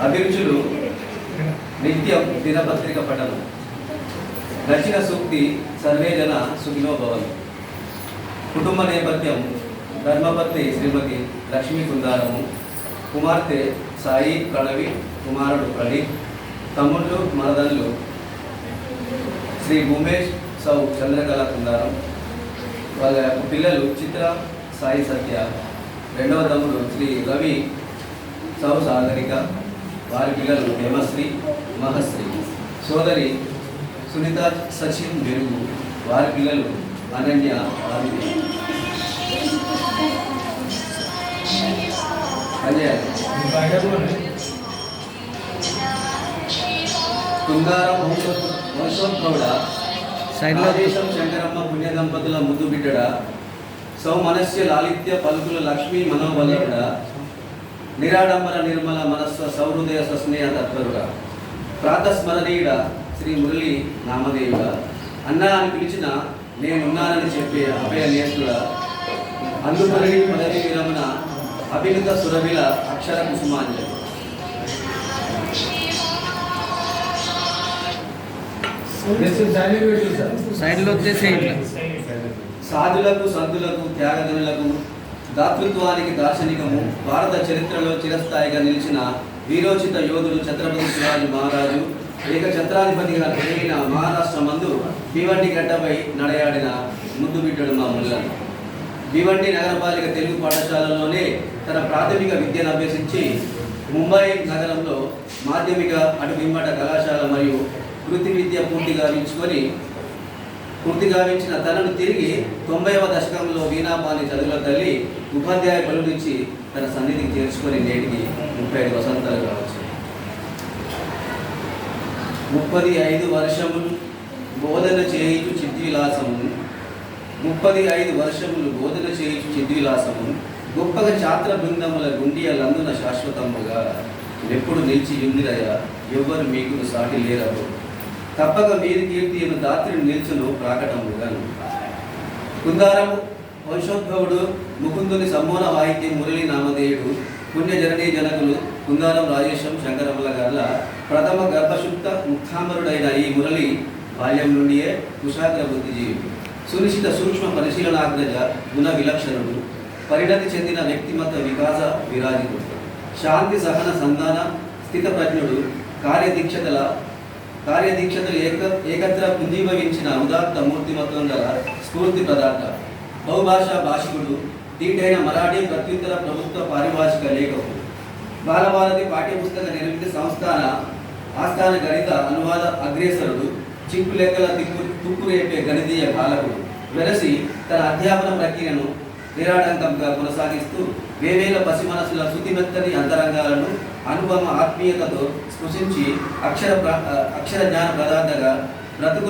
అభిరుచులు నిత్యం దినపత్రిక పఠనం రచన సూక్తి సర్వే జన సుఖినో భవన్ కుటుంబ నేపథ్యం ధర్మపత్ని శ్రీమతి లక్ష్మీ కుందారము కుమార్తె సాయి ప్రణవి కుమారుడు ప్రణీత్ తమ్ముళ్ళు మరదళ్ళు శ్రీ భూమేష్ సౌ చంద్రకళ కుందారం వాళ్ళ యొక్క పిల్లలు చిత్ర సాయి సత్య రెండవ తమ్ముడు శ్రీ రవి సౌ సాగరిక వారి పిల్లలు హేమశ్రీ మహశ్రీ సోదరి సునీత సచిన్ వెలుగు వారి పిల్లలు అనన్య అజయ్ తుంగారం వంశో వంశోద్భవుడ రాజేశం శంకరమ్మ పుణ్య దంపతుల ముద్దు బిడ్డడ? సౌమనస్య లాలిత్య పలుకుల లక్ష్మీ మనోబలుడ నిరాడంబర నిర్మల మనస్వ సౌహృదయ సస్నేహ తత్పరుడ ప్రాతస్మరణీయుడ శ్రీ మురళి నామదేవుడ అన్నా అని పిలిచిన నేనున్నానని చెప్పే అభయ నేస్తుడ అందుమరళి పదవి విరమణ అభినత సురవిల అక్షర కుసుమాంజలి. సైడ్లో వచ్చేసి ఇట్లా సాధులకు సంతులకు త్యాగదనులకు దాతృత్వానికి దార్శనికము భారత చరిత్రలో చిరస్థాయిగా నిలిచిన వీరోచిత యోధుడు ఛత్రపతి శివాజీ మహారాజు ఏక ఛత్రాధిపతిగా పెరిగిన మహారాష్ట్ర మందు భివండి గడ్డపై నడయాడిన ముద్దు బిడ్డడు మా ముల్ల. భివండి నగరపాలిక తెలుగు పాఠశాలలోనే తన ప్రాథమిక విద్యను అభ్యసించి ముంబై నగరంలో మాధ్యమిక అటువిమ్మట కళాశాల మరియు వృత్తి విద్య పూర్తిగా గావించుకొని పూర్తి గావించిన తనను తిరిగి తొంభైవ దశకంలో వీణాపాని చదువుల తల్లి ఉపాధ్యాయ పనుల నుంచి తన సన్నిధికి చేర్చుకొని నేటికి ముప్పై ఐదు వసంతాలు కావచ్చు. ముప్పది ఐదు వర్షములు బోధన చేయుచు చిద్విలాసము. ముప్పది ఐదు వర్షములు బోధన చేయుచు చిద్విలాసము. గొప్పగా ఛాత్ర బృందముల గుండియలందున శాశ్వతముగా. ఎప్పుడు నిలిచి యుందిరయ ఎవ్వరు మీకు సాటి లేరవు తప్పక మీది కీర్తిను దాత్రి నిల్చును ప్రాకటముగాను కుందారం వంశోద్భవుడు ముకుందుని సమ్మోన వాయిద్యం మురళి నామధేయుడు పుణ్యజననీ జనకులు కుందారం రాజేశం శంకరముల గార్ల ప్రథమ గర్భశుక్త ముఖామరుడైన ఈ మురళి బాల్యం నుండియే కుశాగ్ర బుద్ధిజీవి సునిశ్చిత సూక్ష్మ పరిశీలనాగ్రజ గుణ విలక్షణుడు పరిణతి చెందిన వ్యక్తిమత్వ వికాస విరాజితుడు. శాంతి సహన సంధాన స్థితప్రజ్ఞుడు కార్యదీక్షతల కార్యదీక్షతలు ఏక ఏకత్ర పుంజీభవించిన ఉదాత్త మూర్తిమత్వం గల స్ఫూర్తి పదార్థ బహుభాషా భాషికుడు తీటైన మరాఠీ ప్రత్యుత్తర ప్రభుత్వ పారిభాషిక లేఖకుడు. బాలభారతి పాఠ్యపుస్తక నిర్మిత సంస్థాన ఆస్థాన గణిత అనువాద అగ్రేసరుడు చిక్కు లెక్కల తిక్కు తుక్కురేపే గణితీయ బాలకుడు. వెలసి తన అధ్యాపన ప్రక్రియను నిరాటంకంగా కొనసాగిస్తూ వేవేల పసి మనసుల శుతిమెత్తని అంతరంగాలను అనుభవ ఆత్మీయతతో స్పృశించి అక్షర అక్షర జ్ఞాన ప్రదాతగా బ్రతుకు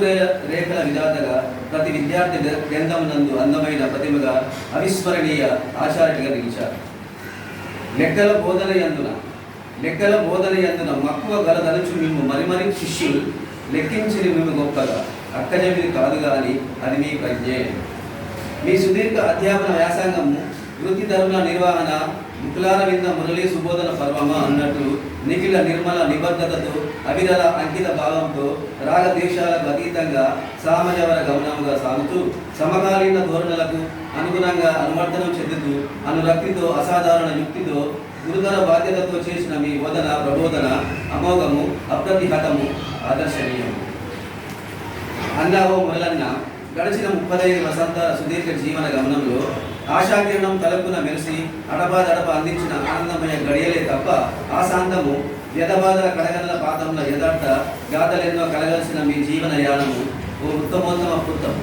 రేఖల విధాతగా ప్రతి విద్యార్థి గ్రంథమునందు అందమైన ప్రతిమగా అవిస్మరణీయ ఆచార్యుడిగా నిలిచారు. లెక్కల బోధన యందున లెక్కల బోధన యందున మక్కువ గలదలుచు మేము మరి శిష్యులు లెక్కించిన మేము గొప్పగా. అక్కజమిది కాదు కానీ అది మీ ప్రజ్ఞే. మీ సుదీర్ఘ అధ్యాపన వ్యాసంగము వృత్తి ధర్మల నిర్వహణ ముకులాల వింద మురళీ సుబోధన పర్వమ అన్నట్టు నిఖిల నిర్మల నిబద్ధతతో అవిరల అంకిత భావంతో రాగద్వేషాలకు అతీతంగా సామజవర గమనముగా సాగుతూ సమకాలీన ధోరణులకు అనుగుణంగా అనువర్తనం చెందుతూ అనురక్తితో అసాధారణ యుక్తితో గురుతర బాధ్యతతో చేసిన మీ బోధన ప్రబోధన అమోఘము అప్రతిహతము ఆదర్శనీయము. అన్నావో మొదలన్న గడిచిన ముప్పదైదు వసంతాల సుదీర్ఘ జీవన గమనంలో ఆశాకిరణం తలపున మెరిసి అడపాదడప అందించిన ఆనందమయ గడియలే తప్ప ఆశాంతము వ్యధబాధల కడగనల పాదముల యథార్థ గాథలెన్నో కలగాల్సిన మీ జీవన యానము ఓ ఉత్తమోత్తమ పుత్తం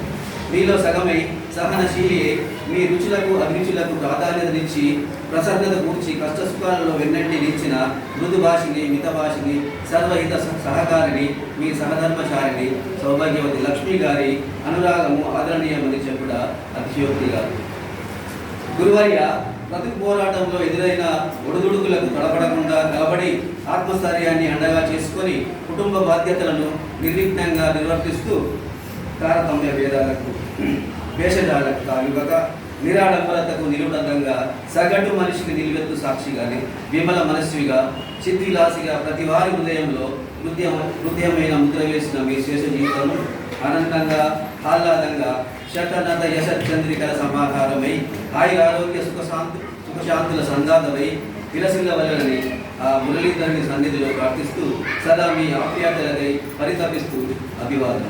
మీలో సగమై సహనశీలి మీ రుచులకు అభిరుచులకు ప్రాధాన్యతనిచ్చి ప్రసన్నత కూర్చి కష్ట సుఖాలలో వెన్నట్టి నిచ్చిన మృదు భాషిని మిత భాషిని సర్వహిత సహకారిని మీ సహధర్మచారిని సౌభాగ్యవతి లక్ష్మి గారి అనురాగము ఆదరణీయమని చెప్పుట అతిశయోక్తి గారు గురువయ్య ప్రతి పోరాటంలో ఎదురైన ఒడిదుడుకులకు తడపడకుండా కలబడి ఆత్మస్థైర్యాన్ని అండగా చేసుకొని కుటుంబ బాధ్యతలను నిర్విఘ్నంగా నిర్వర్తిస్తూ తారతమ్య భేదాలకు వేషజాలకు కావివ్వక నిరాడంబరతకు నిలుడంగా సగటు మనిషికి నిలువెత్తు సాక్షిగానే విమల మనస్విగా చిత్తిలాసిగా ప్రతి వారి హృదయంలో హృదయం హృదయమైన ముద్ర వేసిన మీ శేష జీవితం అనంతంగా ఆహ్లాదంగా శతనత యశచంద్రికల సమాహారమై హాయి ఆరోగ్య సుఖశాంతి సుఖశాంతుల సందాతమై విలసిల్లవలనని ఆ మురళీధరుని సన్నిధిలో ప్రార్థిస్తూ సదా మీ ఆప్యాతలకై పరితపిస్తూ అభివాదం